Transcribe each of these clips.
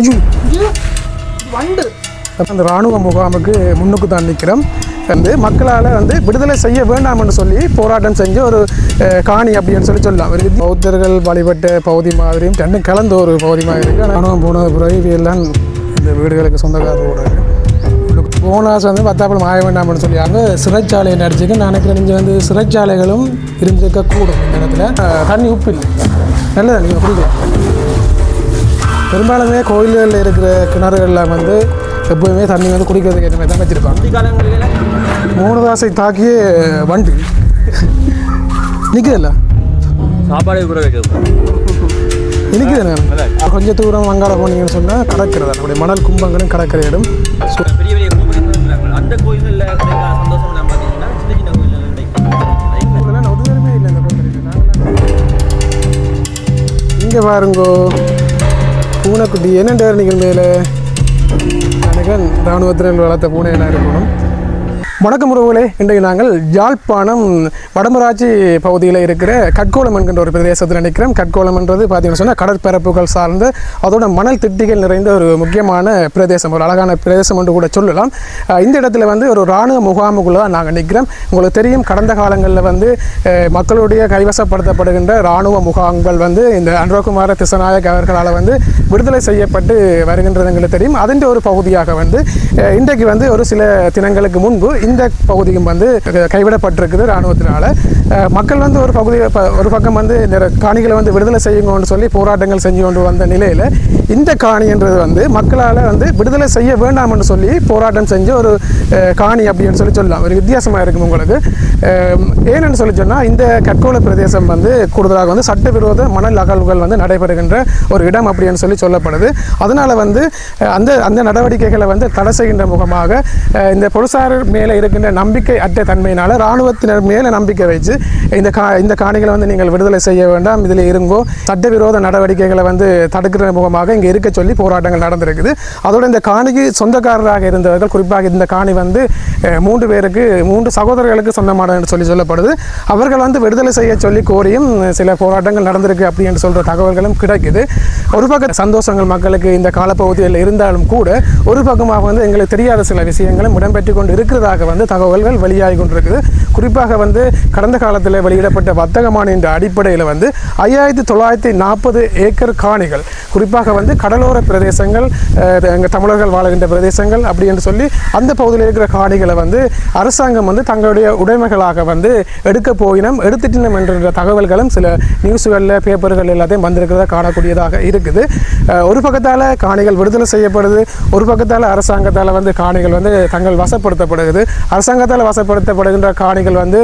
ஐயோ. வண்டு. அந்த இராணுவ முகாமுக்கு முன்னுக்கு தான் நிற்கிறோம். வந்து மக்களால் வந்து விடுதலை செய்ய வேண்டாம்னு சொல்லி போராட்டம் செஞ்ச ஒரு காணி அப்படின்னு சொல்லி சொல்லலாம். ஒரு பௌத்தர்கள் வழிபட்ட பகுதி மாதிரியும் ரெண்டும் கலந்த ஒரு பகுதி மாதிரி இருக்குது ராணுவம் போன பிறகு இவையெல்லாம் இந்த வீடுகளுக்கு சொந்தக்காரரோட போனாஸ் வந்து பத்தாப்பில் மாய வேண்டாம்னு சொல்லியாங்க சிறைச்சாலையை நடிச்சுக்கு நான் நினைக்கிறேன். இங்கே வந்து சிறைச்சாலைகளும் இருந்திருக்க கூடும் இந்த இடத்துல. தண்ணி உப்பு இல்லை. நல்லதா நீங்கள் குடிக்கலாம். பெரும்பாலுமே கோயில்களில் இருக்கிற கிணறுகளில் வந்து எப்போதுமே தண்ணி வந்து குடிக்கிறதுக்கு ஏற்ற மாதிரி தான் வச்சுருப்பாங்க. மூணதாசை தாக்கிய வண்டு. நிற்குதுல்ல சாப்பாடு கூட நிற்குது கொஞ்சம் தூரம் வங்காள போனீங்கன்னு சொன்னால் கடற்கரை அப்படி மணல் கும்பங்களும் கடற்கரை இடம். பெரிய பெரிய அந்த கோயில்களில் கிடைக்கிற சந்தோஷம் நான் பார்த்தீங்கன்னா சின்ன சின்ன கோயில்கள் கிடைக்கும். இதெல்லாம் நான் ஒருத்தருமே இல்லை இந்த கோயிலுக்கு இங்கே பாருங்கோ. பூனைக்குட்டி என்னென்ன நீங்கள் மேலே? நினைக்கிறேன் இராணுவத்தினர் வளர்த்த பூனை என்ன இருக்கணும்? வணக்கம் உறவுகளே. இன்றைக்கு நாங்கள் யாழ்ப்பாணம் வடமராட்சி பகுதியில் இருக்கிற கட்கோளம் என்கின்ற ஒரு பிரதேசத்தில் நினைக்கிறோம் கட்கோளம்ன்றது பார்த்தீங்கன்னு சொன்னால் கடற்பரப்புகள் சார்ந்து அதோட மணல் திட்டிகள் நிறைந்த ஒரு முக்கியமான பிரதேசம். ஒரு அழகான பிரதேசம் என்று கூட சொல்லலாம். இந்த இடத்துல வந்து ஒரு இராணுவ முகாமுக்குள்ள தான் நாங்கள் நிற்கிறோம் உங்களுக்கு தெரியும் கடந்த காலங்களில் வந்து மக்களுடைய கைவசப்படுத்தப்படுகின்ற இராணுவ முகாம்கள் வந்து இந்த அன்ரோகுமார திசநாயக் அவர்களால் வந்து விடுதலை செய்யப்பட்டு வருகின்றது எங்களுக்கு தெரியும். அதன் ஒரு பகுதியாக வந்து இன்றைக்கு வந்து ஒரு சில தினங்களுக்கு முன்பு இந்த இந்த பகுதியும் வந்து கைவிடப்பட்டிருக்குது இராணுவத்தினால. மக்கள் வந்து ஒரு பகுதி ஒரு பக்கம் வந்து இந்த காணிகளை வந்து விடுதலை செய்யுங்கன்னு சொல்லி போராட்டங்கள் செஞ்சு கொண்டு வந்த நிலையில் இந்த காணின்றது வந்து மக்களால் வந்து விடுதலை செய்ய வேண்டாம்னு சொல்லி போராட்டம் செஞ்ச ஒரு காணி அப்படின்னு சொல்லி சொல்லலாம். ஒரு வித்தியாசமாக இருக்கும் உங்களுக்கு. ஏன்னு சொல்லி சொன்னால் இந்த கற்கோள பிரதேசம் வந்து கூடுதலாக வந்து சட்டவிரோத மணல் அகழ்வுகள் வந்து நடைபெறுகின்ற ஒரு இடம் அப்படின்னு சொல்லி சொல்லப்படுது. அதனால் வந்து அந்த அந்த நடவடிக்கைகளை வந்து தடை செய்கின்ற முகமாக இந்த பொலிசார் மேலே இருக்கின்ற நம்பிக்கை அற்ற தன்மையினால் இராணுவத்தினர் மேலே நம்பிக்கை வச்சு இந்த கா இந்த காணிகளை வந்து நீங்கள் விடுதலை செய்ய வேண்டாம். இதில் இருங்கோ. சட்டவிரோத நடவடிக்கைகளை வந்து தடுக்கிற முகமாக இங்கே இருக்க சொல்லி போராட்டங்கள் நடந்திருக்குது. அதோடு இந்த காணிக்கு சொந்தக்காரராக இருந்தவர்கள் குறிப்பாக இந்த காணி வந்து மூன்று பேருக்கு மூன்று சகோதரர்களுக்கு சொந்தமான என்று சொல்லி சொல்லப்படுது. அவர்கள் வந்து விடுதலை செய்ய சொல்லி கோரியும் சில போராட்டங்கள் நடந்திருக்கு அப்படின்னு சொல்கிற தகவல்களும் கிடைக்குது. ஒரு பக்கம் சந்தோஷங்கள் மக்களுக்கு இந்த காலப்பகுதியில் இருந்தாலும் கூட ஒரு பக்கமாக வந்து எங்களுக்கு தெரியாத சில விஷயங்களும் இடம்பெற்று கொண்டு இருக்கிறதாக வந்து தகவல்கள் வெளியாகி கொண்டிருக்குது. குறிப்பாக வந்து கடந்த காலத்தில் வெளியிடப்பட்ட வர்த்தகமான என்ற அடிப்படையில் வந்து ஐயாயிரத்தி தொள்ளாயிரத்தி நாற்பது ஏக்கர் காணிகள் குறிப்பாக வந்து கடலோர பிரதேசங்கள் எங்கள் தமிழர்கள் வாழுகின்ற பிரதேசங்கள் அப்படி என்று சொல்லி அந்த பகுதியில் இருக்கிற காணிகளை வந்து அரசாங்கம் வந்து தங்களுடைய உடைமைகளாக வந்து எடுக்க போயினம் எடுத்துட்டினம் என்ற தகவல்களும் சில நியூஸ்களில் பேப்பர்கள் எல்லாத்தையும் வந்திருக்கிறத காணக்கூடியதாக இருக்குது. ஒரு பக்கத்தால் காணிகள் விடுதலை செய்யப்படுது ஒரு பக்கத்தால் அரசாங்கத்தால் வந்து காணிகள் வந்து தங்கள் வசப்படுத்தப்படுகிறது. அரசாங்கத்தால் வசப்படுத்தப்படுகின்ற காணிகள் வந்து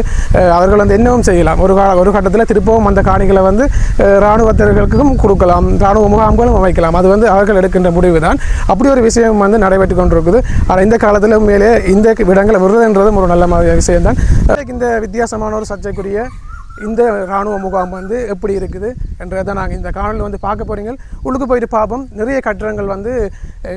அவர்கள் வந்து என்னவும் செய்யலாம். ஒரு கால ஒரு கட்டத்தில் திருப்பவும் அந்த காணிகளை வந்து இராணுவத்தினர்களுக்கும் கொடுக்கலாம். இராணுவ முகாம்களும் அமைக்கலாம். அது வந்து அவர்கள் எடுக்கின்ற முடிவு தான் அப்படி ஒரு விஷயம் வந்து நடைபெற்று கொண்டிருக்குது. ஆனால் இந்த காலத்தில் மேலே இந்த இடங்களை விடுறதுன்றதும் ஒரு நல்ல விஷயம் தான் இந்த வித்தியாசமான ஒரு சர்ச்சைக்குரிய இந்த இராணுவ முகாம் வந்து எப்படி இருக்குது என்றதை நாங்கள் இந்த காணொலியில் வந்து பார்க்க போகிறீங்கள் உள்ளுக்கு போயிட்டு பார்ப்போம். நிறைய கட்டிடங்கள் வந்து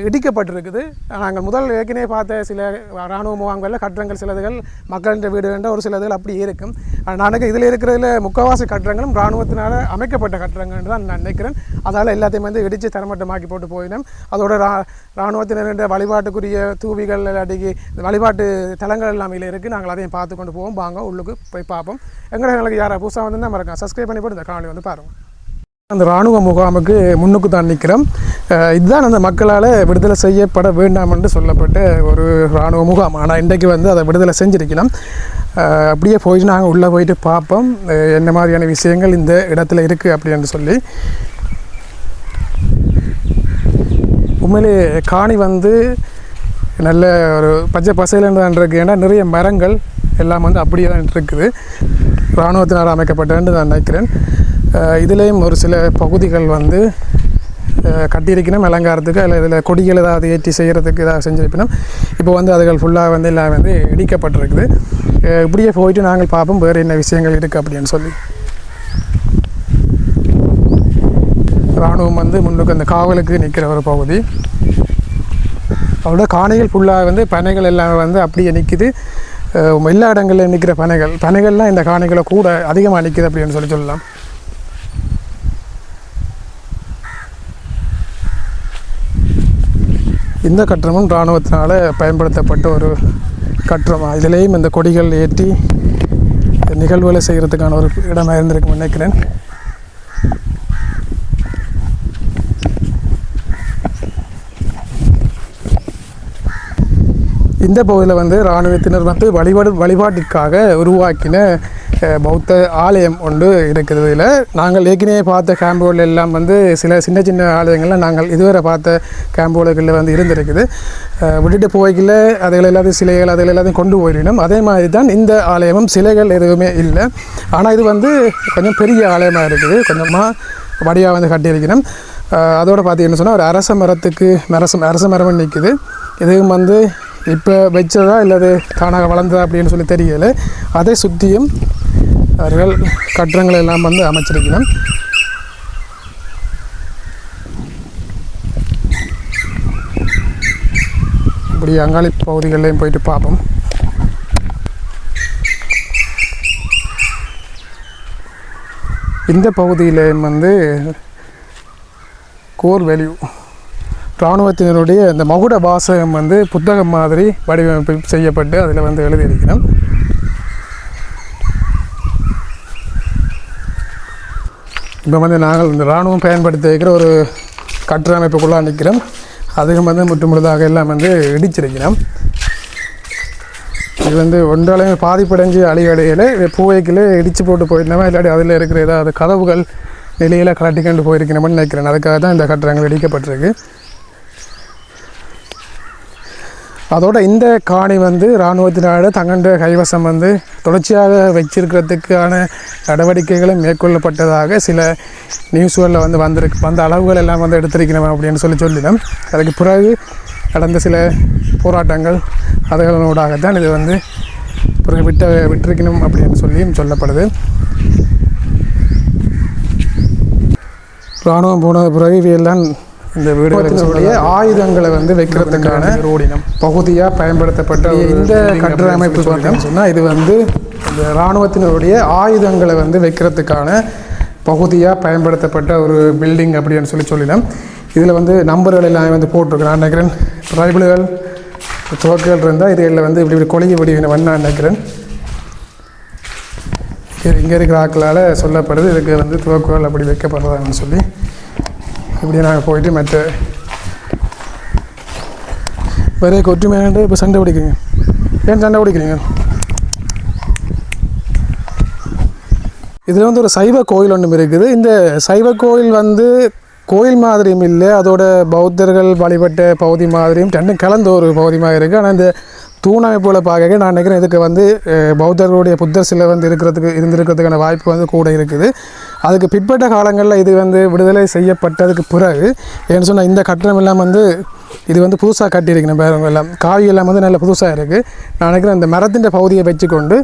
இடிக்கப்பட்டிருக்குது. நாங்கள் முதல் ஏற்கனவே பார்த்த சில இராணுவ முகாம்களில் கட்டிடங்கள் சிலதுகள் மக்களின் வீடுகின்ற ஒரு சிலதுகள் அப்படி இருக்கும். ஆனால் நான் இதில் இருக்கிறதுல முக்கால்வாசி கட்டிடங்களும் இராணுவத்தினால் அமைக்கப்பட்ட கட்டிடங்கள் தான் நான் நினைக்கிறேன். அதால் எல்லாத்தையும் வந்து இடித்து தரமட்டமாக்கி போட்டு போயினோம் அதோட ரா இராணுவத்தினர் வழிபாட்டுக்குரிய தூவிகள் இல்லாட்டிக்கு வழிபாட்டு தலங்கள் எல்லாம் இருக்குது நாங்கள் அதையும் பார்த்து கொண்டு போவோம். வாங்க உள்ளுக்கு போய் பார்ப்போம். எங்களை எங்களுக்கு யார் புதுசாக வந்து தான் மறக்காம சப்ஸ்கிரைப் பண்ணி போட்டு இந்த காணொலி வந்து பாருங்கள் அந்த இராணுவ முகாமுக்கு முன்னுக்கு தான் நிற்கிறோம். இதுதான் அந்த மக்களால் விடுதலை செய்யப்பட வேண்டாம் என்று சொல்லப்பட்ட ஒரு இராணுவ முகாம். ஆனால் இன்றைக்கு வந்து அதை விடுதலை செஞ்சிருக்கணும் அப்படியே போயிட்டு நாங்கள் உள்ளே போயிட்டு பார்ப்போம். என்ன மாதிரியான விஷயங்கள் இந்த இடத்துல இருக்குது அப்படின்னு சொல்லி. உண்மையிலே காணி வந்து நல்ல ஒரு பச்சை பசையில் தான் இருக்கு. ஏன்னா நிறைய மரங்கள் எல்லாம் வந்து அப்படியே தான் இருக்குது. இராணுவத்தினால் அமைக்கப்பட்டதுன்னு நான் நினைக்கிறேன். இதுலேயும் ஒரு சில பகுதிகள் வந்து கட்டியிருக்கணும் அலங்காரத்துக்கு அதில் இதில் கொடிகள் ஏதாவது ஏற்றி செய்கிறதுக்கு ஏதாவது செஞ்சிருக்கணும். இப்போ வந்து அதுகள் ஃபுல்லாக வந்து எல்லாம் வந்து இடிக்கப்பட்டிருக்குது. இப்படியே போயிட்டு நாங்கள் பார்ப்போம் வேறு என்ன விஷயங்கள் இருக்குது அப்படின்னு சொல்லி. இராணுவம் வந்து முன்னுக்கு அந்த காவலுக்கு நிற்கிற ஒரு பகுதி. அதோட காணிகள் ஃபுல்லாக வந்து பனைகள் எல்லாம் வந்து அப்படியே நிற்கிது எல்லா இடங்களில் நிற்கிற பனைகள். பனைகள்லாம் இந்த காணிகளை கூட அதிகமாக நிற்கிது அப்படின்னு சொல்லி சொல்லலாம். இந்த கட்டணமும் இராணுவத்தினால் பயன்படுத்தப்பட்ட ஒரு கட்டணம் இதிலேயும் இந்த கொடிகள் ஏற்றி நிகழ்வுகளை செய்கிறதுக்கான ஒரு இடமாக இருந்திருக்கும் நினைக்கிறேன். இந்த பகுதியில் வந்து இராணுவத்தினர் வந்து வழிபாடு வழிபாட்டிற்காக உருவாக்கின பௌத்த ஆலயம் ஒன்று இருக்குது. இதில் நாங்கள் ஏற்கனவே பார்த்த கேம்போல் எல்லாம் வந்து சில சின்ன சின்ன ஆலயங்கள்லாம் நாங்கள் இதுவரை பார்த்த கேம்போலுகளில் வந்து இருந்திருக்குது. விட்டுட்டு போய்க்கல அதுகள் எல்லாத்தையும் சிலைகள் அதுகள் எல்லாத்தையும் கொண்டு போயிடணும். அதே மாதிரி தான் இந்த ஆலயமும் சிலைகள் எதுவுமே இல்லை. ஆனால் இது வந்து கொஞ்சம் பெரிய ஆலயமாக இருக்குது. கொஞ்சமாக வடியாக வந்து கட்டியிருக்கணும். அதோடு பார்த்தீங்கன்னு சொன்னால் ஒரு அரச மரத்துக்கு அரச அரச மரம் நிற்குது இதுவும் வந்து இப்போ வச்சதா இல்லது தானாக வளர்ந்ததா அப்படின்னு சொல்லி தெரியல. அதை சுற்றியும் அவர்கள் கட்டடங்கள் எல்லாம் வந்து அமைச்சிருக்கணும் இப்படி அங்காளி பகுதிகளிலையும் போயிட்டு பார்ப்போம். இந்த பகுதியிலையும் வந்து கோர் வேல்யூ இராணுவத்தினருடைய இந்த மகுட வாசகம் வந்து புத்தகம் மாதிரி வடிவமைப்பு செய்யப்பட்டு அதில் வந்து எழுதியிருக்கிறோம். இப்போ வந்து நாங்கள் இந்த இராணுவம் பயன்படுத்தி ஒரு கட்டமைப்புக்குள்ளாக நிற்கிறோம். அதுவும் வந்து முற்று முழுதாக எல்லாம் வந்து இடிச்சிருக்கிறோம். இது வந்து ஒன்றாலையும் பாதிப்படைஞ்சு அழிவடையில் பூவைக்கில் இடித்து போட்டு போயிருந்தோமா இல்லாட்டி அதில் இருக்கிற ஏதாவது கதவுகள் நிலையில் கலட்டிக்கொண்டு போயிருக்கணும்னு நினைக்கிறேன். அதுக்காக தான் இந்த கட்டடங்கள் இடிக்கப்பட்டிருக்கு. அதோட இந்த காணி வந்து இராணுவத்தினால தங்கண்ட கைவசம் வந்து தொடர்ச்சியாக வச்சிருக்கிறதுக்கான நடவடிக்கைகளும் மேற்கொள்ளப்பட்டதாக சில நியூஸ்களில் வந்து வந்திருக்கு. வந்த அளவுகள் எல்லாம் வந்து எடுத்திருக்கணும் அப்படின்னு சொல்லி சொல்லிடும் அதுக்கு பிறகு நடந்த சில போராட்டங்கள் அதுகளோடாகத்தான் இது வந்து பிறகு விட்ட விட்டிருக்கணும் அப்படின்னு சொல்லியும் சொல்லப்படுது. இராணுவம் போன பிறகு இவையெல்லாம் இந்த வீடுகளுடைய ஆயுதங்களை வந்து வைக்கிறதுக்கான ரோடினம் பகுதியாக பயன்படுத்தப்பட்ட இந்த கட்டட அமைப்பு பார்த்தீங்கன்னு சொன்னால் இது வந்து இந்த இராணுவத்தினருடைய ஆயுதங்களை வந்து வைக்கிறதுக்கான பகுதியாக பயன்படுத்தப்பட்ட ஒரு பில்டிங் அப்படின்னு சொல்லி சொல்லிடலாம் இதில் வந்து நம்பர்கள் எல்லாம் வந்து போட்டிருக்கு நான் நினைக்கிறேன் ரைபிள்கள் துவக்குகள் இருந்தால் இதில் வந்து இப்படி இப்படி கொழுகி வடிவின வண்ணா நினைக்கிறேன். இங்கே இருக்கிற ஆட்களால் சொல்லப்படுது இதுக்கு வந்து துவக்குகள் அப்படி வைக்கப்படுறதான்னு சொல்லி. இப்படி நாங்கள் போயிட்டு மற்ற வேற கொற்றுமையாண்டு இப்போ சண்டை பிடிக்கிறீங்க ஏன் சண்டை பிடிக்கிறீங்க? இதில் வந்து ஒரு சைவ கோயில் ஒன்றும் இருக்குது. இந்த சைவ கோயில் வந்து கோயில் மாதிரியும் இல்லை அதோட பௌத்தர்கள் வழிபட்ட பகுதி மாதிரியும் ரெண்டும் கலந்த ஒரு பகுதியாக இருக்குது ஆனால் இந்த தூணமைப்புகளை பார்க்க நான் நினைக்கிறேன் இதுக்கு வந்து பௌத்தர்களுடைய புத்தர் சிலை வந்து இருக்கிறதுக்கு இருந்திருக்கிறதுக்கான வாய்ப்பு வந்து கூட இருக்குது. அதுக்கு பிற்பட்ட காலங்களில் இது வந்து விடுதலை செய்யப்பட்டதுக்கு பிறகு ஏன்னு சொன்னால் இந்த கட்டணம் எல்லாம் வந்து இது வந்து புதுசாக கட்டியிருக்கணும் பேரவங்க எல்லாம். காவி எல்லாம் வந்து நல்ல புதுசாக இருக்குது நான் நினைக்கிறேன் இந்த மரத்தின் பகுதியை வச்சுக்கொண்டு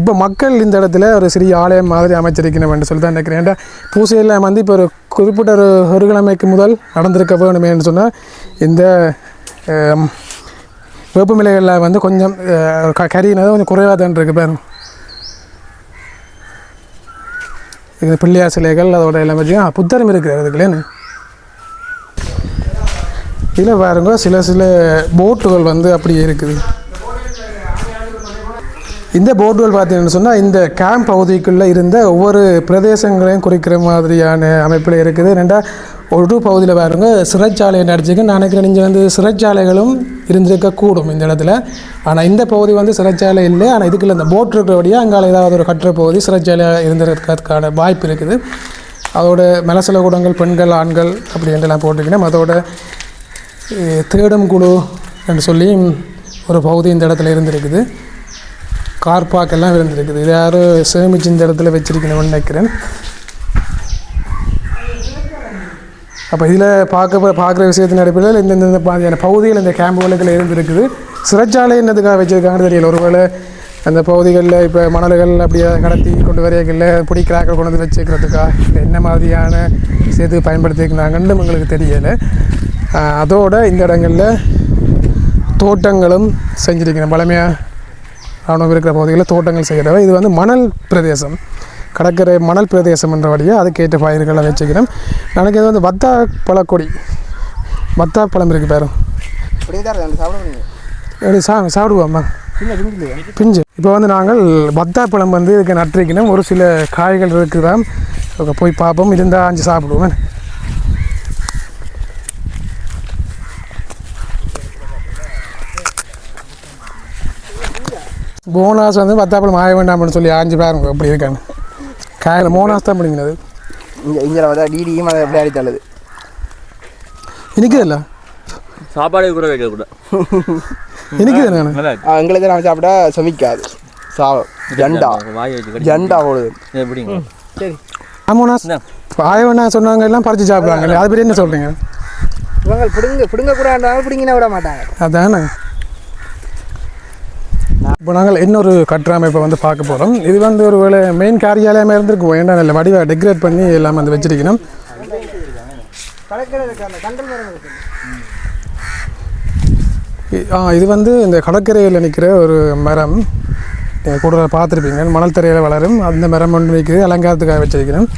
இப்போ மக்கள் இந்த இடத்துல ஒரு சிறிய ஆலயம் மாதிரி அமைச்சிருக்கணும் என்று சொல்லி தான் நினைக்கிறேன் ஏன்டா பூசையெல்லாம் வந்து இப்போ ஒரு குறிப்பிட்ட ஒரு ஒரு கிழமைக்கு முதல் நடந்திருக்க வேணுமேன்னு சொன்னால் இந்த ஆம், வந்து கொஞ்சம் க கரியினது கொஞ்சம் குறைவாக தான் இருக்குது பாருங்க. இது பிள்ளையார் சிலைகள் அதோட எல்லாம் வச்சு ஆ, புத்தரும் இருக்கிறது அதுக்குள்ளேன்னு இதில் பாருங்க சில சில போட்டுகள் வந்து அப்படியே இருக்குது. இந்த போட்டுகள் பார்த்தீங்கன்னு சொன்னால் இந்த கேம்ப் பகுதிக்குள்ளே இருந்த ஒவ்வொரு பிரதேசங்களையும் குறிக்கிற மாதிரியான அமைப்பில் இருக்குது. ரெண்டா ஒரு பகுதியில் பாருங்கள் சிறைச்சாலையை நடிச்சுக்க நான் நினைக்கிறேன் இங்கே வந்து சிறைச்சாலைகளும் இருந்திருக்கக்கூடும் இந்த இடத்துல. ஆனால் இந்த பகுதி வந்து சிறைச்சாலை இல்லை. ஆனால் இதுக்குள்ள இந்த போட் இருக்கிறபடியாக அங்கால ஏதாவது ஒரு கட்டுற பகுதி சிறைச்சாலை இருந்திருக்கிறதுக்கான வாய்ப்பு இருக்குது. அதோட மலசல கூடங்கள் பெண்கள் ஆண்கள் அப்படின்ட்டுலாம் என்றெல்லாம் போட்டிருக்கணும். அதோட தேடும் குழு என்று சொல்லி ஒரு பகுதி இந்த இடத்துல இருந்திருக்குது. கார் பார்க் எல்லாம் இருந்திருக்குது. இது யாரும் சேமிச்சு இந்த இடத்துல வச்சிருக்கணும்னு நினைக்கிறேன். அப்போ இதில் பார்க்க பார்க்குற விஷயத்தின் அடிப்படையில் இந்தந்த மாதிரியான பகுதிகள் இந்த கேம்புகளுக்குள்ள இருந்திருக்குது. சிறைச்சாலை என்னதுக்காக வச்சுருக்காங்கன்னு தெரியல. ஒருவேளை அந்த பகுதிகளில் இப்போ மணல்கள் அப்படியே கடத்தி கொண்டு வரையகளில் பிடிக்கிறாக்கள் கொண்டு வந்து வச்சுக்கிறதுக்கா இல்லை என்ன மாதிரியான விஷயத்துக்கு பயன்படுத்திக்கிறாங்கன்னு எங்களுக்கு தெரியலை. அதோடு இந்த இடங்களில் தோட்டங்களும் செஞ்சுருக்கிறேன் பழமையாக ராணுவம் இருக்கிற பகுதிகளில் தோட்டங்கள் செய்கிறவ இது வந்து மணல் பிரதேசம். கடற்கரை மணல் பிரதேசம் என்றபடியாக அதுக்கேற்ற பயிர்களை வச்சுக்கிறோம் எனக்கு இது வந்து வத்தா பழக்கொடி வத்தா பழம் இருக்குது பாரு. எப்படி சா சாப்பிடுவோம்மா பிஞ்சு. இப்போ வந்து நாங்கள் பத்தாப்பழம் வந்து இதுக்கு நட்டிருக்கணும் ஒரு சில காய்கள் இருக்குதான் போய் பார்ப்போம். இருந்தால் அஞ்சு சாப்பிடுவோம். போனாஸ் வந்து பத்தாப்பழம் ஆய வேண்டாம்னு சொல்லி ஆஞ்சு பாருங்க எப்படி இருக்காங்க காயில் மோனாஸ் தான் பிடிங்கினது இங்கே இங்கே வந்து டிடியும் அதை எப்படி அடித்தாளுது இனிக்குது இல்லை? சாப்பாடே கூட வைக்க கூட. இனிக்குது நான் நல்லா எங்களுக்கு நம்ம சாப்பிட்டா சமைக்காது. சாவம் ஜண்டா. வாய் வச்சு கடி ஜண்டா ஓடுது எப்படிங்க சரி. என்ன? ஆய வேண்டாம் சொன்னாங்க? எல்லாம் பறிச்சு சாப்பிடுவாங்க. அது பற்றி என்ன சொல்கிறீங்க இவங்க பிடுங்க பிடுங்க கூடாண்டாலும் பிடிங்கினா விட மாட்டாங்க. அதானே? இப்போ நாங்கள் இன்னொரு கட்டுறாமைப்பை வந்து பார்க்க போகிறோம் இது வந்து ஒரு மெயின் காரியாலயமாக இருந்திருக்கும் வேண்டாம் இல்லை வடிவை டெக்கரேட் பண்ணி எல்லாம் வந்து வச்சிருக்கணும். ஆ இது வந்து இந்த கடற்கரையில் நிற்கிற ஒரு மரம். கூட பார்த்துருப்பீங்க. மணல் தரையில் வளரும். அந்த மரம் ஒன்று நிற்கிறது அலங்காரத்துக்காக வச்சிருக்கணும்.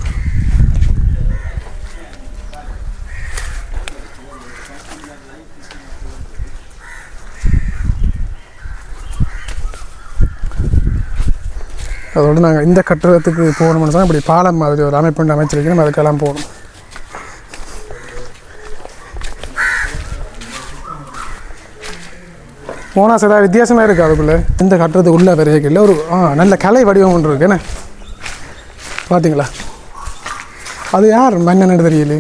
அதோடு நாங்கள் இந்த கட்டடத்துக்கு போகணும்னு தான் இப்படி பாலம் மாதிரி ஒரு அமைப்பு ஒன்று அமைச்சிருக்கணும் அதுக்கெல்லாம் போகணும். மோனாஸ் ஏதாவது வித்தியாசமாக இருக்குது அதுக்குள்ளே. இந்த கட்டுறது உள்ள வரையில் ஒரு ஆ நல்ல கலை வடிவம் ஒன்று இருக்கு. என்ன? பார்த்தீங்களா அது யார்? மன்னன்னு தெரியல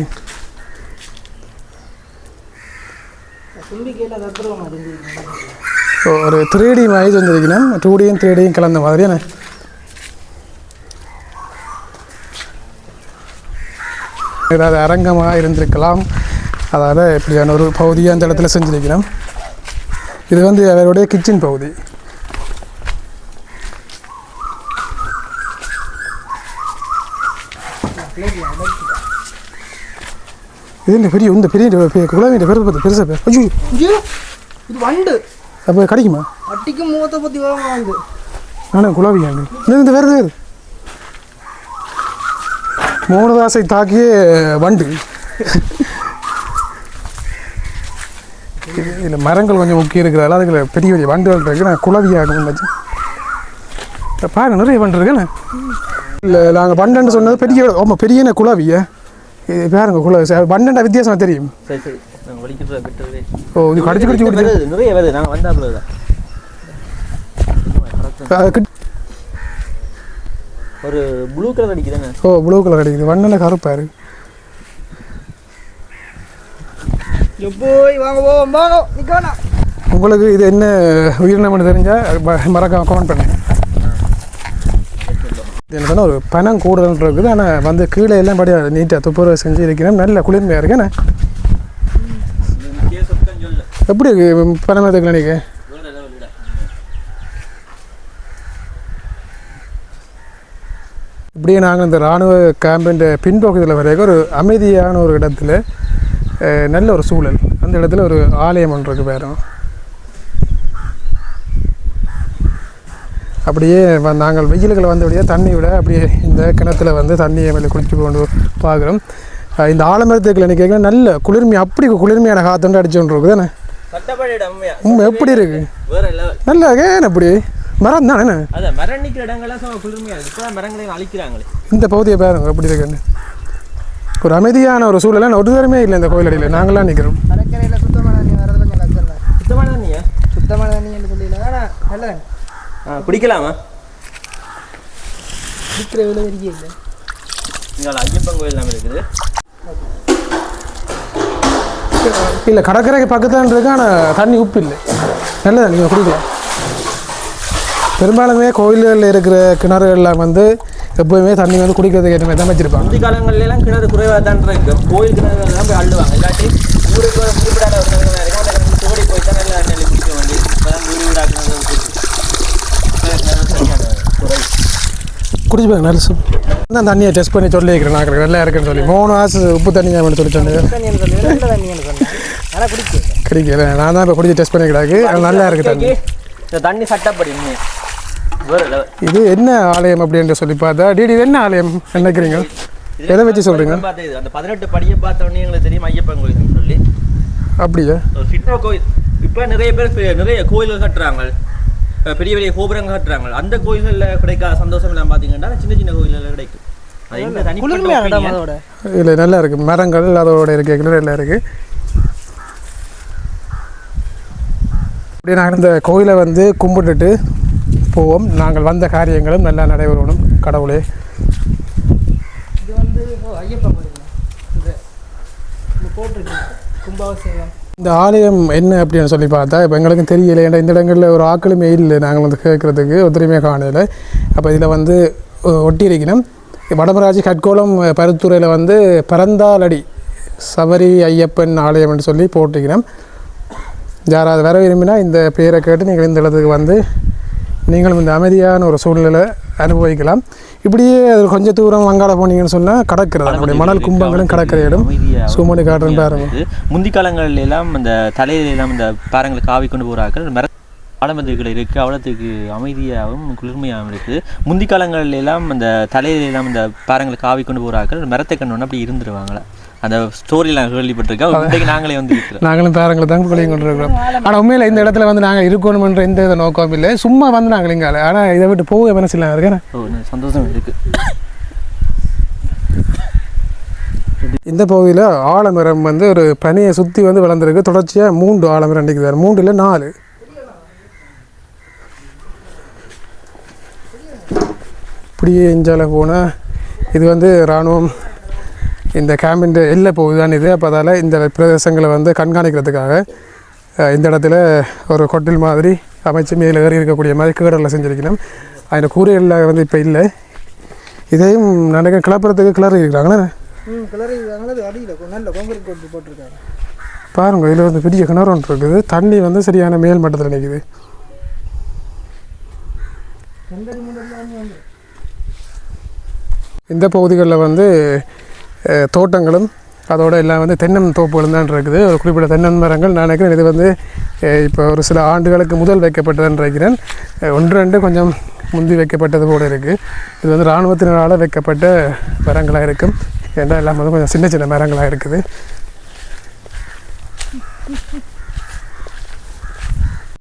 ஒரு த்ரீ டி மாதிரி வந்துருக்கணும். டூ டியும் த்ரீ டியும் கலந்த மாதிரி. ஏதாவது அரங்கமாக இருந்திருக்கலாம். அதாவது இப்படியான ஒரு பகுதியை அந்த இடத்துல செஞ்சிருக்கிறோம். இது வந்து அவருடைய கிச்சன் பகுதி. இது இந்த பெரிய இந்த பெரிய பெரிய குழந்தை பெருசு பெருசு பெருசா பேர் ஐயோ! இது வண்டு. அப்போ கிடைக்குமா? அட்டிக்கும் முகத்தை பற்றி நானும் குழாவியாங்க இந்த இந்த வேறு வேறு. மோனதாசை தாக்கிய வண்டு. இதில் மரங்கள் கொஞ்சம் முக்கியம் இருக்கிறதால அதுக்குள்ள பெரிய பெரிய வண்டுகள் இருக்கு. நான் குழவியாகும் வச்சு. பாருங்க நிறைய வண்டு இருக்குண்ணே இல்லை நாங்கள் வண்டுன்னு சொன்னது பெரிய ஆமாம் பெரிய குழவிய இது பாருங்க குழவி. வண்டண்டா வித்தியாசமாக தெரியும். ஓ இது கடிச்சு கடிச்சு நிறைய வருது. நாங்கள் வந்தாப்புல ஒரு ப்ளூ கலர் அடிக்குதானே ஓ ப்ளூ கலர் அடிக்குது. வண்ணன கருப்பாரு. போய் வாங்க போவோம் வாங்க உங்களுக்கு இது என்ன உயிரினம்னு தெரிஞ்சால் மறக்காம கமெண்ட் பண்ணுங்க. இது என்ன சொன்னா ஒரு பணம் கூடுதல் இருக்குது. ஆனால் வந்து கீழே எல்லாம் படி நீட்டாக துப்புரவு செஞ்சு இருக்கிறேன் நல்ல குளிர்மையாக இருக்கு. என்ன? கேஸ் சொல்லு எப்படி இருக்கு பணமேத்த கிளினிக்கு வேறு ஏதாவது இல்லை இப்படியே நாங்கள் இந்த இராணுவ கேம்பின் பின்பகுதியில் வரைக்கும் ஒரு அமைதியான ஒரு இடத்துல நல்ல ஒரு சூழல். அந்த இடத்துல ஒரு ஆலயம் ஒன்று இருக்கு பேரும் அப்படியே நாங்கள் வெயில்களை வந்தபடியே தண்ணி விட அப்படியே இந்த கிணத்துல வந்து தண்ணியை மேலே குளிச்சு கொண்டு பார்க்குறோம். இந்த ஆலமரத்துக்கு நினைக்க நல்ல குளிர்மை அப்படி குளிர்மையான காத்தொண்டு அடிச்சு கொண்டு இருக்குது தானே? எப்படி இருக்கு? வேற நல்லா ஏன் அப்படி? மரம் தானே அதான் மரம் நிற்கிற இடங்கள்லாம் சும்மா குளிர்மையா இருக்கு. இப்போ மரங்களையும் அழிக்கிறாங்களே. இந்த பகுதியை பாருங்க எப்படி இருக்குன்னு ஒரு அமைதியான ஒரு சூழலாம் ஒரு தரமே இல்லை இந்த கோயில் அடியில். நாங்களாம் நிற்கிறோம் கடற்கரையில் சுத்தமான தண்ணி வரது கொஞ்சம் கஷ்டம் தான். சுத்தமான தண்ணியா? சுத்தமான தண்ணி என்று ஆனால் நல்ல ஆ குடிக்கலாமா? குடிக்கிற விலை வரைக்கும் இல்லை. இங்கே ஐயப்பன் கோயில் எல்லாம் இருக்குது. இல்லை கடற்கரைக்கு பக்கத்தில் இருக்கு ஆனால் தண்ணி உப்பு இல்லை. நல்லதா நீங்கள் குடிக்கலாம். பெரும்பாலுமே கோயில்களில் இருக்கிற கிணறுகள்லாம் வந்து எப்போயுமே தண்ணி வந்து குடிக்கிறதுக்கு ஏற்ற மாதிரி தான் வச்சிருப்பாங்க. முந்தி காலங்கள்ல எல்லாம் கிணறு குறைவாக தான் இருக்கும். கோயில் கிணறு எல்லாம் போய் அள்ளுவாங்க. இல்லாட்டி ஊருக்கு குறிப்பிடாத தோடி போய் தான் நல்லா நெல் குடிக்க வேண்டி குடிச்சுப்பாங்க நல்ல சூப் நான் தண்ணியை டெஸ்ட் பண்ணி சொல்லி வைக்கிறேன். நான் நல்லா இருக்குன்னு சொல்லி. மூணு மாசு உப்பு தண்ணி வேணும்னு சொல்லி சொன்னேன்? கிடைக்கல. நான் தான் இப்போ குடிச்சு டெஸ்ட் பண்ணி கிடாக்கு அது நல்லா இருக்கு தண்ணி. இந்த தண்ணி சட்டப்படி. இது என்ன ஆலயம் அப்படின்னு சொல்லி பார்த்தா டிடி இது என்ன ஆலயம் நினைக்கிறீங்க? எதை வச்சு இது. அந்த பதினெட்டு படியை பார்த்த உடனே எங்களுக்கு தெரியும் ஐயப்பன் கோயில்னு சொல்லி. அப்படியா? சின்ன கோயில். இப்போ நிறைய பேர் நிறைய கோயில்கள் கட்டுறாங்க பெரிய பெரிய கோபுரங்கள் கட்டுறாங்க அந்த கோயில்களில் கிடைக்காத சந்தோஷம் எல்லாம் பார்த்தீங்கன்னா சின்ன சின்ன கோயில்களில் கிடைக்கும். இல்லை நல்லா இருக்குது மரங்கள் அதோட இருக்க நல்லா இருக்குது அப்படியே நாங்கள் இந்த கோயிலை வந்து கும்பிட்டுட்டு போவோம். நாங்கள் வந்த காரியங்களும் நல்லா நடைபெறணும் கடவுளே. இது வந்து ஐயப்பா இந்த போட்டிருக்கு. கும்பாபிஷேகம். இந்த ஆலயம் என்ன அப்படின்னு சொல்லி பார்த்தா இப்போ எங்களுக்கும் தெரியல. ஏன்னா இந்த இடங்களில் ஒரு ஆக்களுமே இல்லை. நாங்கள் வந்து கேட்குறதுக்கு ஒத்துழைமே காணல. அப்போ இதில் வந்து ஒ- ஒட்டியிருக்கணும். வடமராஜி கட்கோளம் பருத்துறையில் வந்து பரந்தாலடி சபரி ஐயப்பன் ஆலயம்னு சொல்லி போட்டிருக்கிறோம் யாராவது வர விரும்பினா இந்த பேரை கேட்டு நீங்கள் இந்த இடத்துக்கு வந்து நீங்களும் இந்த அமைதியான ஒரு சூழ்நிலை அனுபவிக்கலாம். இப்படியே அது கொஞ்சம் தூரம் வங்காள போனீங்கன்னு சொன்னால் கடற்கரை நம்முடைய மணல் கும்பங்களும் கடற்கரை இடம். சுமணி காட்டுறேன் பாருங்க. முந்தி காலங்கள்ல எல்லாம் இந்த தலையில எல்லாம் இந்த பாறைங்களை காவி கொண்டு போறார்கள். மர ஆலமரத்துகள் இருக்கு அவ்வளோத்துக்கு அமைதியாகவும் குளிர்மையாகவும் இருக்கு. முந்தி காலங்கள்ல எல்லாம் இந்த தலையில எல்லாம் இந்த பாறைங்களை காவி கொண்டு போறார்கள். மரத்தை கண்டோன்னு அப்படி இருந்துருவாங்களே? அந்த ஸ்டோரிலாம் கேள்விப்பட்டிருக்கேன் இன்றைக்கு நாங்களே வந்து நாங்களும் பேரங்களை தான் கொள்ளையும் கொண்டிருக்கிறோம் ஆனால் உண்மையில் இந்த இடத்துல வந்து நாங்கள் இருக்கணுமன்ற எந்த வித நோக்கம் இல்லை. சும்மா வந்து நாங்கள் இங்கே ஆனால் இதை விட்டு போக மனசு இல்லை இருக்கேன் சந்தோஷம் இருக்கு. இந்த பகுதியில் ஆலமரம் வந்து ஒரு பனியை சுற்றி வந்து வளர்ந்துருக்கு. தொடர்ச்சியாக மூன்று ஆலமரம் நிற்குது மூன்று இல்லை நாலு. இப்படியே இஞ்சால போனால் இது வந்து இராணுவம் இந்த கேம்பின் எல்லை பகுதி தான் இது. அப்போ அதால் இந்த பிரதேசங்களை வந்து கண்காணிக்கிறதுக்காக இந்த இடத்துல ஒரு கொட்டில் மாதிரி அமைச்சு மேலே ஏறி இருக்கக்கூடிய மாதிரி கேடலில் செஞ்சுருக்கணும். அதில் கூரைகளில் வந்து இப்போ இல்லை. இதையும் நினைக்க கிளப்புறதுக்கு கிளறி இருக்கிறாங்களே பாருங்க இதில் வந்து பெரிய கிணறு ஒன்று இருக்குது. தண்ணி வந்து சரியான மேல் மட்டத்தில் நிற்குது இந்த பகுதிகளில் வந்து தோட்டங்களும் அதோட எல்லாம் வந்து தென்னம் தோப்புகளும் தான் இருக்குது. ஒரு குறிப்பிட்ட தென்னன் மரங்கள் நான் நினைக்கிறேன் இது வந்து இப்போ ஒரு சில ஆண்டுகளுக்கு முதல் வைக்கப்பட்டதுன்னு நினைக்கிறேன். ஒன்று ரெண்டு கொஞ்சம் முந்தி வைக்கப்பட்டது போல இருக்குது இது வந்து இராணுவத்தினரால் வைக்கப்பட்ட மரங்களாக இருக்கும். ஏன்னா எல்லாம் வந்து கொஞ்சம் சின்ன சின்ன மரங்களாக இருக்குது.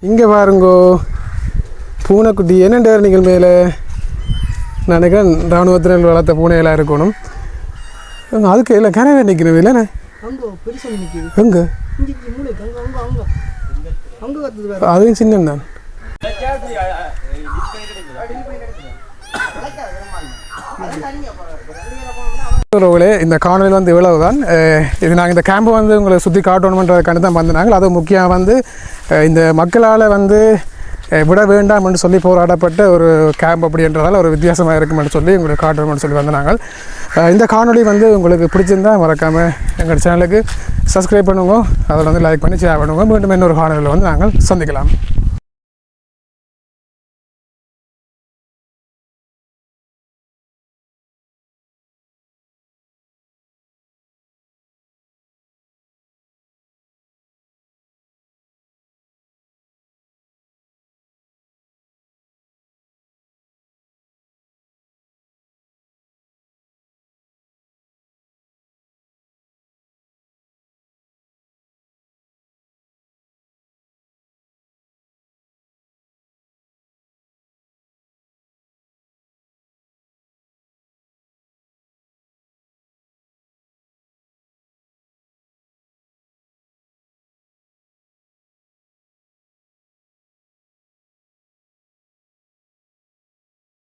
இங்கே பாருங்கோ பூனைக்குட்டி என்னென்றார் நீங்கள் மேலே? நினைக்கிறேன் இராணுவத்தினர் வளர்த்த பூனைகளாக இருக்கணும். அங்க அதுக்கு இல்லை கிணவே நிற்கணும் இல்லைண்ணே எங்கே? அதுவும் சின்ன தான் உறவுகளே இந்த காணொலியில் வந்து இவ்வளவு தான் இது நாங்கள் இந்த கேம்பை வந்து உங்களை சுற்றி காட்டணுமன்றதுக்காண்டி தான் வந்தாங்க அது முக்கியம் வந்து இந்த மக்களால் வந்து விட வேண்டாம் என்று சொல்லி போராடப்பட்ட ஒரு கேம்ப் அப்படின்றதால ஒரு வித்தியாசமாக இருக்குமென்னு சொல்லி உங்களுக்கு காட்டுறோம்னு சொல்லி வந்த நாங்கள். இந்த காணொளி வந்து உங்களுக்கு பிடிச்சிருந்தா மறக்காமல் எங்கள் சேனலுக்கு சப்ஸ்கிரைப் பண்ணுவோம் அதில் வந்து லைக் பண்ணி ஷேர் பண்ணுவோம் மீண்டும் இன்னொரு காணொலியில் வந்து நாங்கள் சந்திக்கலாம்.